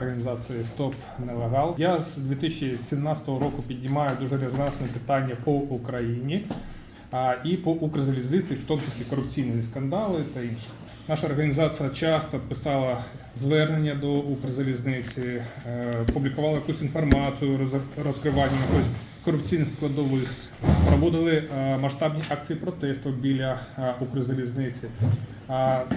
організації Стоп Нелегал. Я з 2017 року піднімаю дуже резонансне питання по Україні і по Укрзалізниці, в тому числі корупційні скандали та інше. Наша організація часто писала звернення до Укрзалізниці, е, публікувала якусь інформацію, роз- розкривання якоїсь корупційних складових, проводили е, масштабні акції протесту біля е, Укрзалізниці.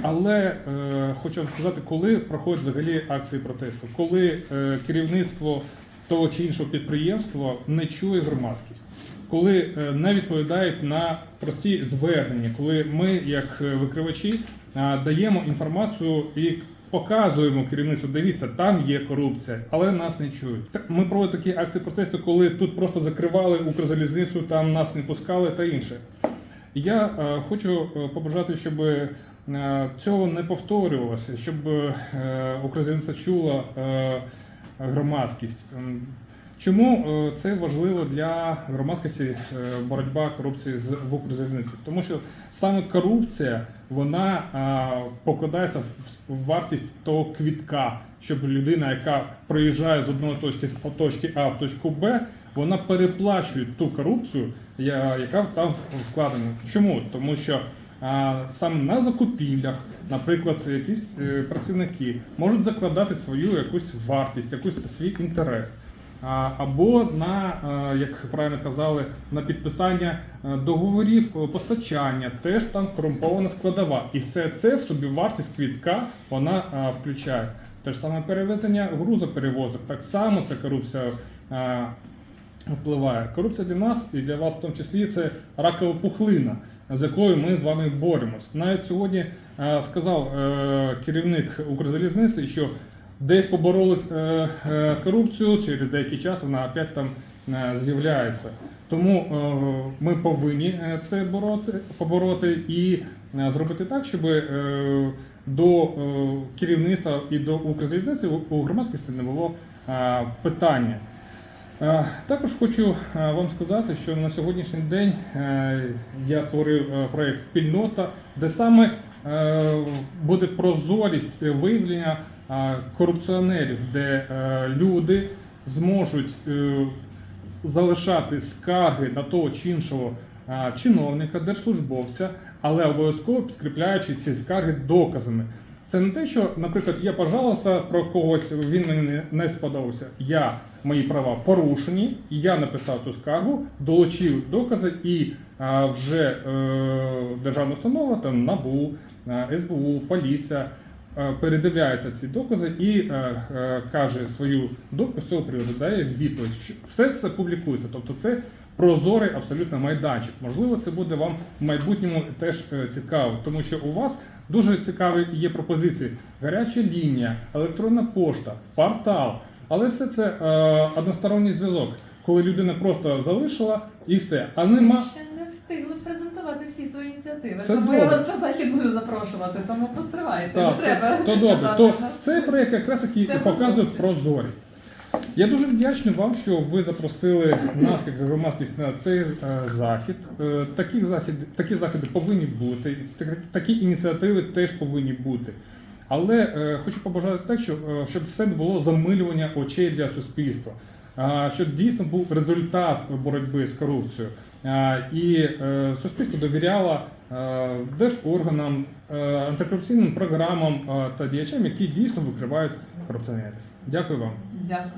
Але е, хочу вам сказати, коли проходять взагалі акції протесту, коли е, керівництво того чи іншого підприємства не чує громадськість, коли е, не відповідають на прості звернення, коли ми, як викривачі, даємо інформацію і показуємо керівництву, дивіться, там є корупція, але нас не чують. Ми проводимо такі акції протесту, коли тут просто закривали Укрзалізницю, там нас не пускали та інше. Я е, хочу е, побажати, щоб е, цього не повторювалося, щоб Укрзалізниця чула громадськість. Чому це важливо для громадськості боротьба корупції з в Укрзалізниці? Тому що саме корупція вона покладається в- вартість того квітка, щоб людина, яка проїжджає з одної точки з точки А в точку Б, вона переплачує ту корупцію, яка там вкладена. Чому? Тому що саме на закупівлях, наприклад, якісь е, працівники можуть закладати свою якусь вартість, якусь свій інтерес. Або на, е, як правильно казали, на підписання е, договорів постачання, теж там корумпована складова. І все це в собі вартість квітка вона включає. Те ж саме перевезення грузоперевозок, так само це корупція впливає. Корупція для нас і для вас в тому числі це ракова пухлина, з якою ми з вами боремось. Навіть сьогодні е, сказав е, керівник Укрзалізниці, що десь побороли е, корупцію, через деякий час вона опять там з'являється. Тому ми повинні це бороти, побороти і зробити так, щоб до керівництва і до Укрзалізниці у- громадськості не було питання. Е, Також хочу е, вам сказати, що на сьогоднішній день е, я створив проєкт Спільнота, де саме буде прозорість виявлення корупціонерів, де люди зможуть залишати скарги на того чи іншого чиновника, держслужбовця, але обов'язково підкріпляючи ці скарги доказами. Це не те, що, наприклад, я пожалувався про когось, він мені не- сподобався. Я мої права порушені, я написав цю скаргу, долучив докази, і а, вже е, державна установа, там НАБУ, СБУ, поліція е, передивляється ці докази і е, е, каже свою думку цього приводу, дає відповідь. Все це публікується, тобто це прозорий абсолютно майданчик. Можливо, це буде вам в майбутньому теж е, цікаво, тому що у вас дуже цікаві є пропозиції: гаряча лінія, електронна пошта, портал. Але все це е, односторонній зв'язок, коли людина просто залишила і все. А нема Ще не встигли презентувати всі свої ініціативи. Це тому я вас на захід буду запрошувати, тому постривайте. Так, не треба. то, то добре. То цей проєкт якраз таки показує прозорість. Я дуже вдячний вам, що ви запросили нас як громадськість на цей е, захід. Е, Такі заходи, такі заходи повинні бути. такі- ініціативи теж повинні бути. Але е, хочу побажати так, щоб це було замилювання очей для суспільства, а, щоб дійсно був результат боротьби з корупцією. І е, суспільство довіряло е, держорганам, е, антикорупційним програмам та діячам, які дійсно викривають корупціонерів. Дякую вам. Дякую.